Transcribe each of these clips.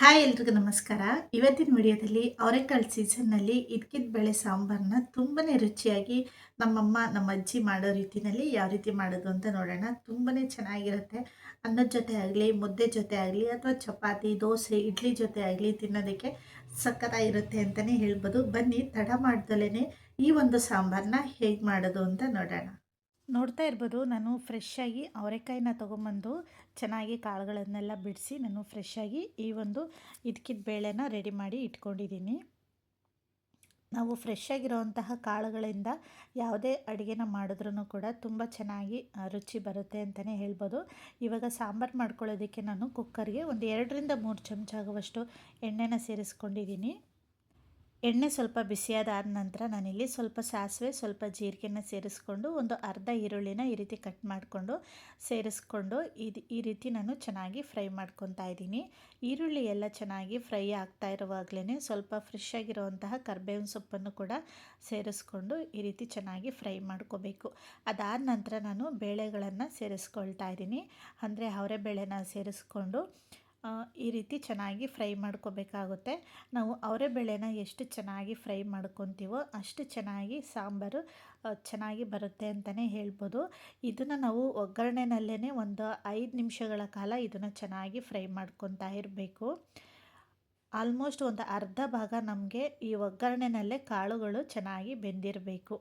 Hi ಎಲ್ರಿಗೂ ನಮಸ್ಕಾರ. ಇವತ್ತಿನ ವಿಡಿಯೋದಲ್ಲಿ ಅವರೆಕಾಳು ಸೀಸನ್ನಲ್ಲಿ ಇದ್ಕಿದ ಬೇಳೆ ಸಾಂಬಾರನ್ನ ತುಂಬಾ ರುಚಿಯಾಗಿ ನಮ್ಮಮ್ಮ ನಮ್ಮ ಅಜ್ಜಿ ಮಾಡೋ ರೀತಿಯಲ್ಲಿ ಯಾವ ರೀತಿ ಮಾಡೋದು ಅಂತ ನೋಡೋಣ. ತುಂಬನೇ ಚೆನ್ನಾಗಿರುತ್ತೆ. ಅನ್ನದ ಜೊತೆ ಆಗಲಿ, ಮುದ್ದೆ ಜೊತೆ ಆಗಲಿ ಅಥವಾ ಚಪಾತಿ, ದೋಸೆ, ಇಡ್ಲಿ ಜೊತೆ ಆಗಲಿ ತಿನ್ನೋದಕ್ಕೆ ಸಕ್ಕತ್ತಾಗಿರುತ್ತೆ ಅಂತಲೇ ಹೇಳ್ಬೋದು. ಬನ್ನಿ, ತಡ ಮಾಡ್ದಲೇ ಈ ಒಂದು ಸಾಂಬಾರನ್ನ ಹೇಗೆ ಮಾಡೋದು ಅಂತ ನೋಡೋಣ. ನೋಡ್ತಾ ಇರ್ಬೋದು, ನಾನು ಫ್ರೆಶ್ಶಾಗಿ ಅವರೆಕಾಯಿನ ತೊಗೊಂಬಂದು ಚೆನ್ನಾಗಿ ಕಾಳುಗಳನ್ನೆಲ್ಲ ಬಿಡಿಸಿ ನಾನು ಫ್ರೆಶ್ಶಾಗಿ ಈ ಒಂದು ಇದಕ್ಕಿದ ಬೇಳೆನ ರೆಡಿ ಮಾಡಿ ಇಟ್ಕೊಂಡಿದ್ದೀನಿ. ನಾವು ಫ್ರೆಶ್ ಆಗಿರೋವಂತಹ ಕಾಳುಗಳಿಂದ ಯಾವುದೇ ಅಡುಗೆನ ಮಾಡಿದ್ರೂ ಕೂಡ ತುಂಬ ಚೆನ್ನಾಗಿ ರುಚಿ ಬರುತ್ತೆ ಅಂತಲೇ ಹೇಳ್ಬೋದು. ಇವಾಗ ಸಾಂಬಾರು ಮಾಡ್ಕೊಳ್ಳೋದಕ್ಕೆ ನಾನು ಕುಕ್ಕರ್ಗೆ ಒಂದು ಎರಡರಿಂದ ಮೂರು ಚಮಚ ಆಗುವಷ್ಟು ಎಣ್ಣೆನ ಸೇರಿಸ್ಕೊಂಡಿದ್ದೀನಿ. ಎಣ್ಣೆ ಸ್ವಲ್ಪ ಬಿಸಿಯಾದ ನಂತರ ನಾನಿಲ್ಲಿ ಸ್ವಲ್ಪ ಸಾಸಿವೆ, ಸ್ವಲ್ಪ ಜೀರಿಗೆನ ಸೇರಿಸ್ಕೊಂಡು ಒಂದು ಅರ್ಧ ಈರುಳ್ಳಿನ ಈ ರೀತಿ ಕಟ್ ಮಾಡಿಕೊಂಡು ಸೇರಿಸ್ಕೊಂಡು ಇದು ಈ ರೀತಿ ನಾನು ಚೆನ್ನಾಗಿ ಫ್ರೈ ಮಾಡ್ಕೊತಾ ಇದ್ದೀನಿ. ಈರುಳ್ಳಿ ಎಲ್ಲ ಚೆನ್ನಾಗಿ ಫ್ರೈ ಆಗ್ತಾ ಇರುವಾಗಲೇ ಸ್ವಲ್ಪ ಫ್ರೆಶ್ ಆಗಿರುವಂತಹ ಕರ್ಬೇವಿನ ಸೊಪ್ಪನ್ನು ಕೂಡ ಸೇರಿಸ್ಕೊಂಡು ಈ ರೀತಿ ಚೆನ್ನಾಗಿ ಫ್ರೈ ಮಾಡ್ಕೋಬೇಕು. ಅದಾದ ನಂತರ ನಾನು ಬೇಳೆಗಳನ್ನು ಸೇರಿಸ್ಕೊಳ್ತಾ ಇದ್ದೀನಿ. ಅಂದರೆ ಅವರೆ ಬೇಳೆನ ಸೇರಿಸ್ಕೊಂಡು ಈ ರೀತಿ ಚೆನ್ನಾಗಿ ಫ್ರೈ ಮಾಡ್ಕೋಬೇಕಾಗುತ್ತೆ. ನಾವು ಅವರೆ ಬೇಳೆನ ಎಷ್ಟು ಚೆನ್ನಾಗಿ ಫ್ರೈ ಮಾಡ್ಕೊತೀವೋ ಅಷ್ಟು ಚೆನ್ನಾಗಿ ಸಾಂಬಾರು ಚೆನ್ನಾಗಿ ಬರುತ್ತೆ ಅಂತಲೇ ಹೇಳ್ಬೋದು. ಇದನ್ನು ನಾವು ಒಗ್ಗರಣೆನಲ್ಲೇ ಒಂದು ಐದು ನಿಮಿಷಗಳ ಕಾಲ ಇದನ್ನು ಚೆನ್ನಾಗಿ ಫ್ರೈ ಮಾಡ್ಕೊತಾ ಇರಬೇಕು. ಆಲ್ಮೋಸ್ಟ್ ಒಂದು ಅರ್ಧ ಭಾಗ ನಮಗೆ ಈ ಒಗ್ಗರಣೆನಲ್ಲೇ ಕಾಳುಗಳು ಚೆನ್ನಾಗಿ ಬೆಂದಿರಬೇಕು.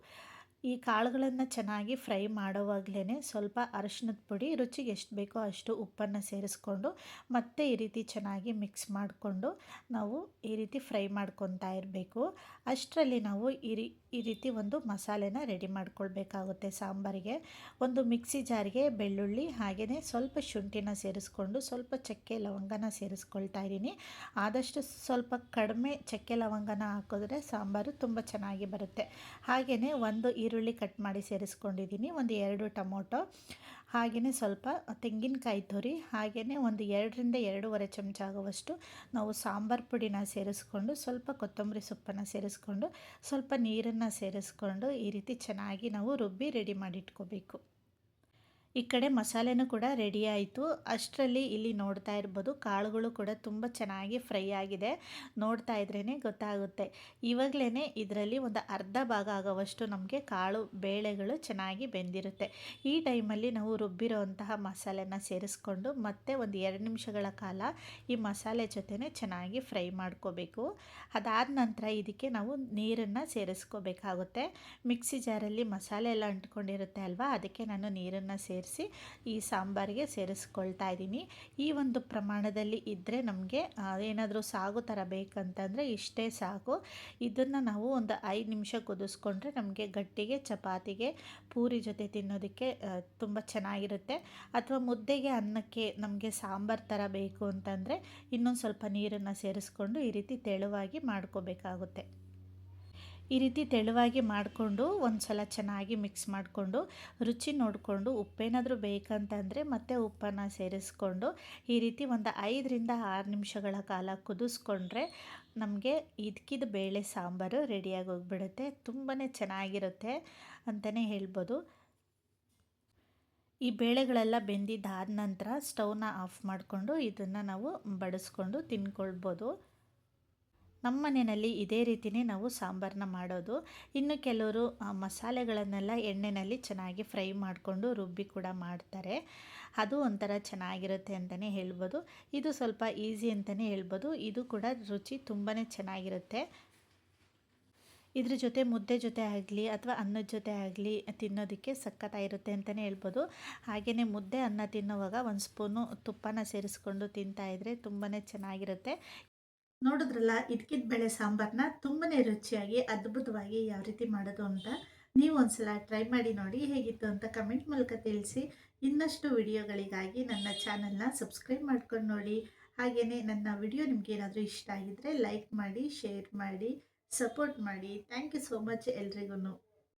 ಈ ಕಾಳುಗಳನ್ನು ಚೆನ್ನಾಗಿ ಫ್ರೈ ಮಾಡುವಾಗಲೇ ಸ್ವಲ್ಪ ಅರಶಿನದ ಪುಡಿ, ರುಚಿಗೆ ಎಷ್ಟು ಬೇಕೋ ಅಷ್ಟು ಉಪ್ಪನ್ನು ಸೇರಿಸ್ಕೊಂಡು ಮತ್ತೆ ಈ ರೀತಿ ಚೆನ್ನಾಗಿ ಮಿಕ್ಸ್ ಮಾಡಿಕೊಂಡು ನಾವು ಈ ರೀತಿ ಫ್ರೈ ಮಾಡ್ಕೊತಾ ಇರಬೇಕು. ಅಷ್ಟರಲ್ಲಿ ನಾವು ಈ ಈ ರೀತಿ ಒಂದು ಮಸಾಲೆನ ರೆಡಿ ಮಾಡ್ಕೊಳ್ಬೇಕಾಗುತ್ತೆ ಸಾಂಬಾರಿಗೆ. ಒಂದು ಮಿಕ್ಸಿ ಜಾರಿಗೆ ಬೆಳ್ಳುಳ್ಳಿ ಹಾಗೆಯೇ ಸ್ವಲ್ಪ ಶುಂಠಿನ ಸೇರಿಸ್ಕೊಂಡು ಸ್ವಲ್ಪ ಚಕ್ಕೆ ಲವಂಗನ ಸೇರಿಸ್ಕೊಳ್ತಾ ಇದ್ದೀನಿ. ಆದಷ್ಟು ಸ್ವಲ್ಪ ಕಡಿಮೆ ಚಕ್ಕೆ ಲವಂಗನ ಹಾಕಿದ್ರೆ ಸಾಂಬಾರು ತುಂಬ ಚೆನ್ನಾಗಿ ಬರುತ್ತೆ. ಹಾಗೆಯೇ ಒಂದು ಈರುಳ್ಳಿ ಕಟ್ ಮಾಡಿ ಸೇರಿಸ್ಕೊಂಡಿದ್ದೀನಿ. ಒಂದು ಎರಡು ಟೊಮೊಟೊ ಹಾಗೆಯೇ ಸ್ವಲ್ಪ ತೆಂಗಿನಕಾಯಿ ತುರಿ, ಹಾಗೆಯೇ ಒಂದು ಎರಡರಿಂದ ಎರಡೂವರೆ ಚಮಚ ಆಗುವಷ್ಟು ನಾವು ಸಾಂಬಾರು ಪುಡಿನ ಸೇರಿಸ್ಕೊಂಡು ಸ್ವಲ್ಪ ಕೊತ್ತಂಬರಿ ಸೊಪ್ಪನ್ನು ಸೇರಿಸ್ಕೊಂಡು ಸ್ವಲ್ಪ ನೀರನ್ನು ಸೇರಿಸ್ಕೊಂಡು ಈ ರೀತಿ ಚೆನ್ನಾಗಿ ನಾವು ರುಬ್ಬಿ ರೆಡಿ ಮಾಡಿ ಇಟ್ಕೋಬೇಕು ಈ ಕಡೆ ಮಸಾಲೆನೂ ಕೂಡ ರೆಡಿ ಆಯಿತು. ಅಷ್ಟರಲ್ಲಿ ಇಲ್ಲಿ ನೋಡ್ತಾ ಇರ್ಬೋದು, ಕಾಳುಗಳು ಕೂಡ ತುಂಬ ಚೆನ್ನಾಗಿ ಫ್ರೈ ಆಗಿದೆ. ನೋಡ್ತಾ ಇದ್ರೇ ಗೊತ್ತಾಗುತ್ತೆ. ಇವಾಗಲೇ ಇದರಲ್ಲಿ ಒಂದು ಅರ್ಧ ಭಾಗ ಆಗೋವಷ್ಟು ನಮಗೆ ಕಾಳು, ಬೇಳೆಗಳು ಚೆನ್ನಾಗಿ ಬೆಂದಿರುತ್ತೆ. ಈ ಟೈಮಲ್ಲಿ ನಾವು ರುಬ್ಬಿರೋವಂತಹ ಮಸಾಲೆನ ಸೇರಿಸ್ಕೊಂಡು ಮತ್ತೆ ಒಂದು ಎರಡು ನಿಮಿಷಗಳ ಕಾಲ ಈ ಮಸಾಲೆ ಜೊತೆನೇ ಚೆನ್ನಾಗಿ ಫ್ರೈ ಮಾಡ್ಕೋಬೇಕು. ಅದಾದ ನಂತರ ಇದಕ್ಕೆ ನಾವು ನೀರನ್ನು ಸೇರಿಸ್ಕೋಬೇಕಾಗುತ್ತೆ. ಮಿಕ್ಸಿ ಜಾರಲ್ಲಿ ಮಸಾಲೆ ಎಲ್ಲ ಅಂಟ್ಕೊಂಡಿರುತ್ತೆ ಅಲ್ವಾ? ಅದಕ್ಕೆ ನಾನು ನೀರನ್ನು ಸೇರಿ ಸೇರಿಸಿ ಈ ಸಾಂಬಾರಿಗೆ ಸೇರಿಸ್ಕೊಳ್ತಾ ಇದ್ದೀನಿ. ಈ ಒಂದು ಪ್ರಮಾಣದಲ್ಲಿ ಇದ್ದರೆ ನಮಗೆ ಏನಾದರೂ ಸಾಗು ಥರ ಬೇಕಂತಂದರೆ ಇಷ್ಟೇ ಸಾಕು ಇದನ್ನು ನಾವು ಒಂದು ಐದು ನಿಮಿಷ ಕುದಿಸ್ಕೊಂಡ್ರೆ ನಮಗೆ ಗಟ್ಟಿಗೆ, ಚಪಾತಿಗೆ, ಪೂರಿ ಜೊತೆ ತಿನ್ನೋದಕ್ಕೆ ತುಂಬ ಚೆನ್ನಾಗಿರುತ್ತೆ. ಅಥವಾ ಮುದ್ದೆಗೆ ಅನ್ನಕ್ಕೆ ನಮಗೆ ಸಾಂಬಾರು ಥರ ಬೇಕು ಅಂತಂದರೆ ಇನ್ನೊಂದು ಸ್ವಲ್ಪ ನೀರನ್ನು ಸೇರಿಸ್ಕೊಂಡು ಈ ರೀತಿ ತೆಳುವಾಗಿ ಮಾಡ್ಕೋಬೇಕಾಗುತ್ತೆ. ಈ ರೀತಿ ತೆಳುವಾಗಿ ಮಾಡಿಕೊಂಡು ಒಂದು ಸಲ ಚೆನ್ನಾಗಿ ಮಿಕ್ಸ್ ಮಾಡಿಕೊಂಡು ರುಚಿ ನೋಡಿಕೊಂಡು ಉಪ್ಪೇನಾದರೂ ಬೇಕಂತಂದರೆ ಮತ್ತೆ ಉಪ್ಪನ್ನು ಸೇರಿಸ್ಕೊಂಡು ಈ ರೀತಿ ಒಂದು ಐದರಿಂದ ಆರು ನಿಮಿಷಗಳ ಕಾಲ ಕುದಿಸ್ಕೊಂಡ್ರೆ ನಮಗೆ ಇದಕ್ಕಿದ ಬೇಳೆ ಸಾಂಬಾರು ರೆಡಿಯಾಗಿ ಹೋಗ್ಬಿಡುತ್ತೆ. ತುಂಬಾ ಚೆನ್ನಾಗಿರುತ್ತೆ ಅಂತಲೇ ಹೇಳ್ಬೋದು. ಈ ಬೇಳೆಗಳೆಲ್ಲ ಬೆಂದಿದ್ದಾದ ನಂತರ ಸ್ಟವ್ನ ಆಫ್ ಮಾಡಿಕೊಂಡು ಇದನ್ನು ನಾವು ಬಡಿಸ್ಕೊಂಡು ತಿನ್ಕೊಳ್ಬೋದು. ನಮ್ಮ ಮನೆಯಲ್ಲಿ ಇದೇ ರೀತಿಯೇ ನಾವು ಸಾಂಬಾರನ್ನ ಮಾಡೋದು. ಇನ್ನು ಕೆಲವರು ಮಸಾಲೆಗಳನ್ನೆಲ್ಲ ಎಣ್ಣೆಯಲ್ಲಿ ಚೆನ್ನಾಗಿ ಫ್ರೈ ಮಾಡಿಕೊಂಡು ರುಬ್ಬಿ ಕೂಡ ಮಾಡ್ತಾರೆ. ಅದು ಒಂಥರ ಚೆನ್ನಾಗಿರುತ್ತೆ ಅಂತಲೇ ಹೇಳ್ಬೋದು. ಇದು ಸ್ವಲ್ಪ ಈಸಿ ಅಂತಲೇ ಹೇಳ್ಬೋದು. ಇದು ಕೂಡ ರುಚಿ ತುಂಬಾ ಚೆನ್ನಾಗಿರುತ್ತೆ. ಇದ್ರ ಜೊತೆ ಮುದ್ದೆ ಜೊತೆ ಆಗಲಿ ಅಥವಾ ಅನ್ನದ ಜೊತೆ ಆಗಲಿ ತಿನ್ನೋದಕ್ಕೆ ಸಖತ್ತಾಗಿರುತ್ತೆ ಅಂತಲೇ ಹೇಳ್ಬೋದು. ಹಾಗೆಯೇ ಮುದ್ದೆ, ಅನ್ನ ತಿನ್ನುವಾಗ ಒಂದು ಸ್ಪೂನು ತುಪ್ಪನ ಸೇರಿಸ್ಕೊಂಡು ತಿಂತಾಯಿದ್ರೆ ತುಂಬಾ ಚೆನ್ನಾಗಿರುತ್ತೆ. ನೋಡಿದ್ರಲ್ಲ ಇದಕ್ಕಿದ ಬೇಳೆ ಸಾಂಬಾರನ್ನ ತುಂಬಾ ರುಚಿಯಾಗಿ, ಅದ್ಭುತವಾಗಿ ಯಾವ ರೀತಿ ಮಾಡೋದು ಅಂತ ನೀವು ಒಂದ್ಸಲ ಟ್ರೈ ಮಾಡಿ ನೋಡಿ ಹೇಗಿತ್ತು ಅಂತ ಕಮೆಂಟ್ ಮೂಲಕ ತಿಳಿಸಿ. ಇನ್ನಷ್ಟು ವಿಡಿಯೋಗಳಿಗಾಗಿ ನನ್ನ ಚಾನಲ್ನ ಸಬ್ಸ್ಕ್ರೈಬ್ ಮಾಡ್ಕೊಂಡು ನೋಡಿ. ಹಾಗೆಯೇ ನನ್ನ ವಿಡಿಯೋ ನಿಮ್ಗೆ ಏನಾದರೂ ಇಷ್ಟ ಆಗಿದ್ರೆ ಲೈಕ್ ಮಾಡಿ, ಶೇರ್ ಮಾಡಿ, ಸಪೋರ್ಟ್ ಮಾಡಿ. ಥ್ಯಾಂಕ್ ಯು ಸೋ ಮಚ್ ಎಲ್ರಿಗೂ